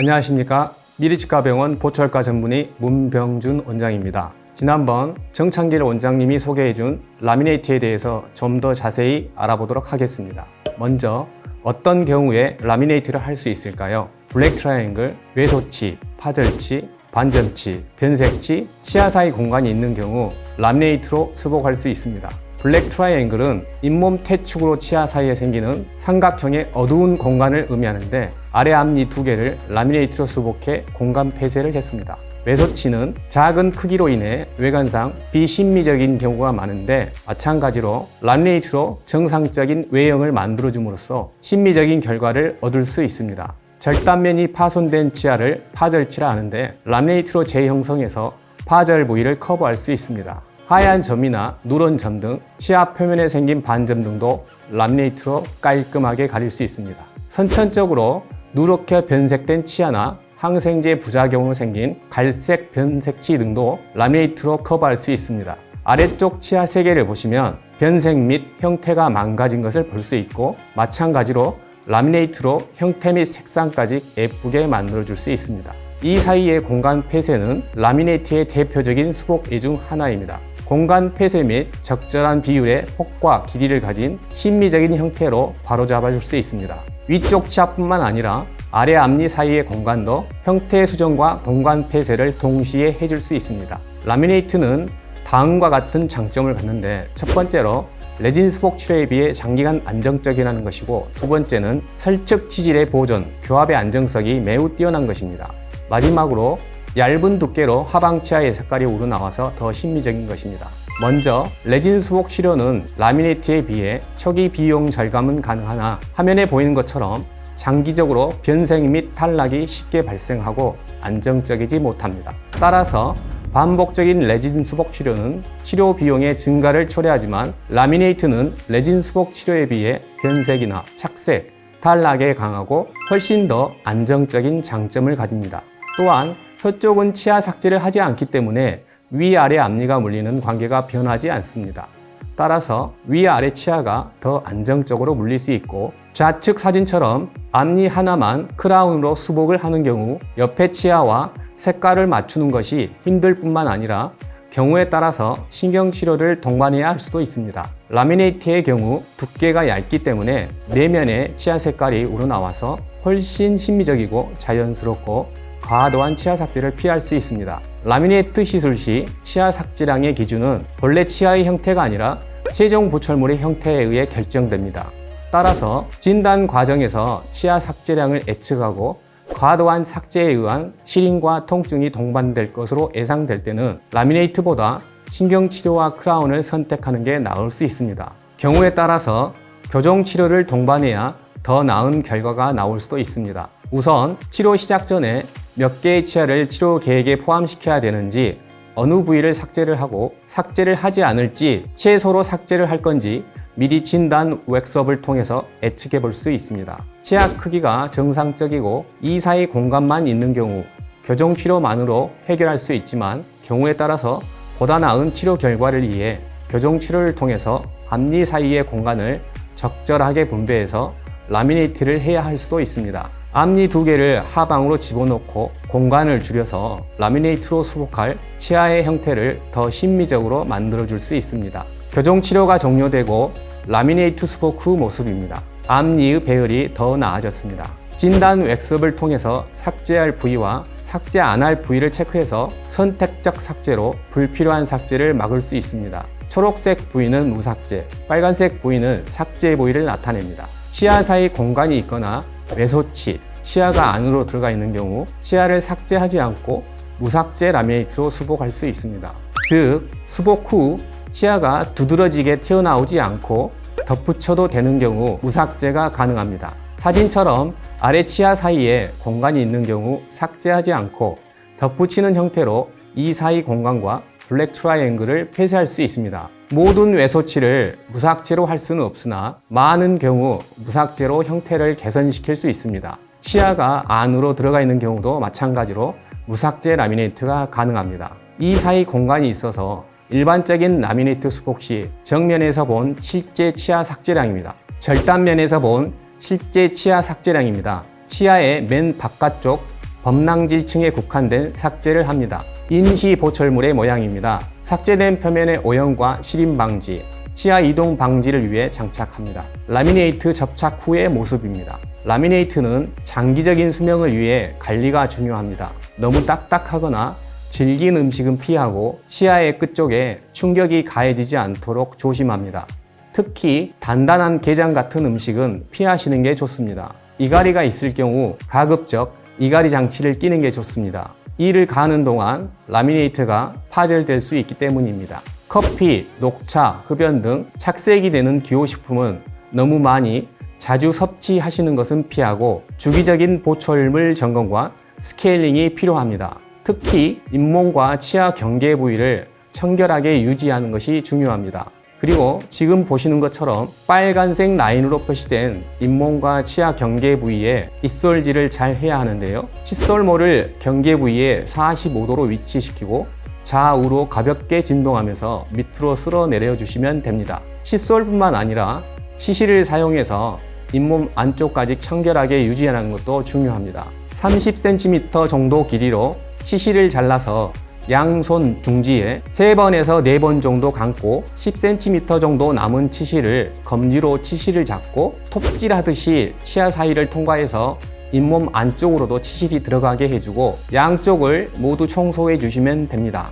안녕하십니까 미리치과병원 보철과 전문의 문병준 원장입니다. 지난번 정창길 원장님이 소개해준 라미네이트에 대해서 좀 더 자세히 알아보도록 하겠습니다. 먼저 어떤 경우에 라미네이트를 할 수 있을까요? 블랙 트라이앵글, 외소치, 파절치, 반점치, 변색치, 치아 사이 공간이 있는 경우 라미네이트로 수복할 수 있습니다. 블랙 트라이앵글은 잇몸 태축으로 치아 사이에 생기는 삼각형의 어두운 공간을 의미하는데 아래 앞니 두 개를 라미네이트로 수복해 공간 폐쇄를 했습니다. 외소치는 작은 크기로 인해 외관상 비신미적인 경우가 많은데 마찬가지로 라미네이트로 정상적인 외형을 만들어줌으로써 신미적인 결과를 얻을 수 있습니다. 절단면이 파손된 치아를 파절치라 하는데 라미네이트로 재형성해서 파절 부위를 커버할 수 있습니다. 하얀 점이나 누런 점 등 치아 표면에 생긴 반점 등도 라미네이트로 깔끔하게 가릴 수 있습니다. 선천적으로 누렇게 변색된 치아나 항생제 부작용으로 생긴 갈색 변색치 등도 라미네이트로 커버할 수 있습니다. 아래쪽 치아 세 개를 보시면 변색 및 형태가 망가진 것을 볼 수 있고 마찬가지로 라미네이트로 형태 및 색상까지 예쁘게 만들어 줄 수 있습니다. 이 사이의 공간 폐쇄는 라미네이트의 대표적인 수복예 중 하나입니다. 공간 폐쇄 및 적절한 비율의 폭과 길이를 가진 심미적인 형태로 바로잡아 줄 수 있습니다. 위쪽 치아뿐만 아니라 아래 앞니 사이의 공간도 형태 수정과 공간 폐쇄를 동시에 해줄 수 있습니다. 라미네이트는 다음과 같은 장점을 갖는데 첫 번째로 레진 수복 치료에 비해 장기간 안정적이라는 것이고 두 번째는 설측 치질의 보존, 교합의 안정성이 매우 뛰어난 것입니다. 마지막으로 얇은 두께로 하방 치아의 색깔이 우러나와서 더 신미적인 것입니다. 먼저 레진 수복 치료는 라미네이트에 비해 초기 비용 절감은 가능하나 화면에 보이는 것처럼 장기적으로 변색 및 탈락이 쉽게 발생하고 안정적이지 못합니다. 따라서 반복적인 레진 수복 치료는 치료 비용의 증가를 초래하지만 라미네이트는 레진 수복 치료에 비해 변색이나 착색, 탈락에 강하고 훨씬 더 안정적인 장점을 가집니다. 또한 혀 쪽은 치아 삭제를 하지 않기 때문에 위아래 앞니가 물리는 관계가 변하지 않습니다. 따라서 위아래 치아가 더 안정적으로 물릴 수 있고 좌측 사진처럼 앞니 하나만 크라운으로 수복을 하는 경우 옆에 치아와 색깔을 맞추는 것이 힘들 뿐만 아니라 경우에 따라서 신경치료를 동반해야 할 수도 있습니다. 라미네이트의 경우 두께가 얇기 때문에 내면에 치아 색깔이 우러나와서 훨씬 심미적이고 자연스럽고 과도한 치아 삭제를 피할 수 있습니다. 라미네이트 시술 시 치아 삭제량의 기준은 본래 치아의 형태가 아니라 최종 보철물의 형태에 의해 결정됩니다. 따라서 진단 과정에서 치아 삭제량을 예측하고 과도한 삭제에 의한 시린과 통증이 동반될 것으로 예상될 때는 라미네이트보다 신경치료와 크라운을 선택하는 게 나을 수 있습니다. 경우에 따라서 교정 치료를 동반해야 더 나은 결과가 나올 수도 있습니다. 우선 치료 시작 전에 몇 개의 치아를 치료 계획에 포함시켜야 되는지 어느 부위를 삭제를 하고 삭제를 하지 않을지 최소로 삭제를 할 건지 미리 진단 웩스업을 통해서 예측해 볼 수 있습니다. 치아 크기가 정상적이고 이 사이 공간만 있는 경우 교정 치료만으로 해결할 수 있지만 경우에 따라서 보다 나은 치료 결과를 위해 교정 치료를 통해서 앞니 사이의 공간을 적절하게 분배해서 라미네이트를 해야 할 수도 있습니다. 앞니 두 개를 하방으로 집어넣고 공간을 줄여서 라미네이트로 수복할 치아의 형태를 더 신미적으로 만들어줄 수 있습니다. 교정 치료가 종료되고 라미네이트 수복 후 모습입니다. 앞니의 배열이 더 나아졌습니다. 진단 웩스업을 통해서 삭제할 부위와 삭제 안 할 부위를 체크해서 선택적 삭제로 불필요한 삭제를 막을 수 있습니다. 초록색 부위는 무삭제, 빨간색 부위는 삭제 부위를 나타냅니다. 치아 사이 공간이 있거나 외소치, 치아가 안으로 들어가 있는 경우 치아를 삭제하지 않고 무삭제 라미네이트로 수복할 수 있습니다. 즉, 수복 후 치아가 두드러지게 튀어나오지 않고 덧붙여도 되는 경우 무삭제가 가능합니다. 사진처럼 아래 치아 사이에 공간이 있는 경우 삭제하지 않고 덧붙이는 형태로 이 사이 공간과 블랙 트라이앵글을 폐쇄할 수 있습니다. 모든 외소치를 무삭제로 할 수는 없으나 많은 경우 무삭제로 형태를 개선시킬 수 있습니다. 치아가 안으로 들어가 있는 경우도 마찬가지로 무삭제 라미네이트가 가능합니다. 이 사이 공간이 있어서 일반적인 라미네이트 수복 시 정면에서 본 실제 치아 삭제량입니다. 절단면에서 본 실제 치아 삭제량입니다. 치아의 맨 바깥쪽 범낭질층에 국한된 삭제를 합니다. 임시 보철물의 모양입니다. 삭제된 표면의 오염과 시림 방지, 치아 이동 방지를 위해 장착합니다. 라미네이트 접착 후의 모습입니다. 라미네이트는 장기적인 수명을 위해 관리가 중요합니다. 너무 딱딱하거나 질긴 음식은 피하고 치아의 끝쪽에 충격이 가해지지 않도록 조심합니다. 특히 단단한 게장 같은 음식은 피하시는 게 좋습니다. 이갈이가 있을 경우 가급적 이갈이 장치를 끼는 게 좋습니다. 이를 가는 동안 라미네이트가 파절될 수 있기 때문입니다. 커피, 녹차, 흡연 등 착색이 되는 기호식품은 너무 많이 자주 섭취하시는 것은 피하고 주기적인 보철물 점검과 스케일링이 필요합니다. 특히 잇몸과 치아 경계 부위를 청결하게 유지하는 것이 중요합니다. 그리고 지금 보시는 것처럼 빨간색 라인으로 표시된 잇몸과 치아 경계 부위에 입솔질을 잘 해야 하는데요. 칫솔모를 경계 부위에 45도로 위치시키고 좌우로 가볍게 진동하면서 밑으로 쓸어 내려 주시면 됩니다. 칫솔뿐만 아니라 치실을 사용해서 잇몸 안쪽까지 청결하게 유지하는 것도 중요합니다. 30cm 정도 길이로 치실을 잘라서 양손 중지에 3번에서 4번 정도 감고 10cm 정도 남은 치실을 검지로 치실을 잡고 톱질하듯이 치아 사이를 통과해서 잇몸 안쪽으로도 치실이 들어가게 해주고 양쪽을 모두 청소해 주시면 됩니다.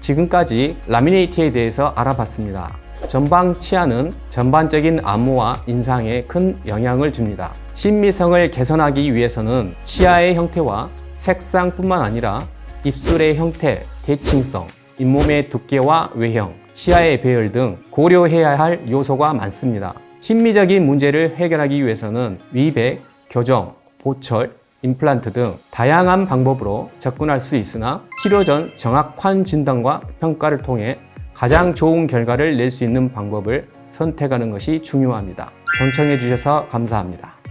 지금까지 라미네이트에 대해서 알아봤습니다. 전방 치아는 전반적인 안무와 인상에 큰 영향을 줍니다. 신미성을 개선하기 위해서는 치아의 형태와 색상뿐만 아니라 입술의 형태, 대칭성, 잇몸의 두께와 외형, 치아의 배열 등 고려해야 할 요소가 많습니다. 심미적인 문제를 해결하기 위해서는 위백, 교정, 보철, 임플란트 등 다양한 방법으로 접근할 수 있으나 치료 전 정확한 진단과 평가를 통해 가장 좋은 결과를 낼 수 있는 방법을 선택하는 것이 중요합니다. 경청해 주셔서 감사합니다.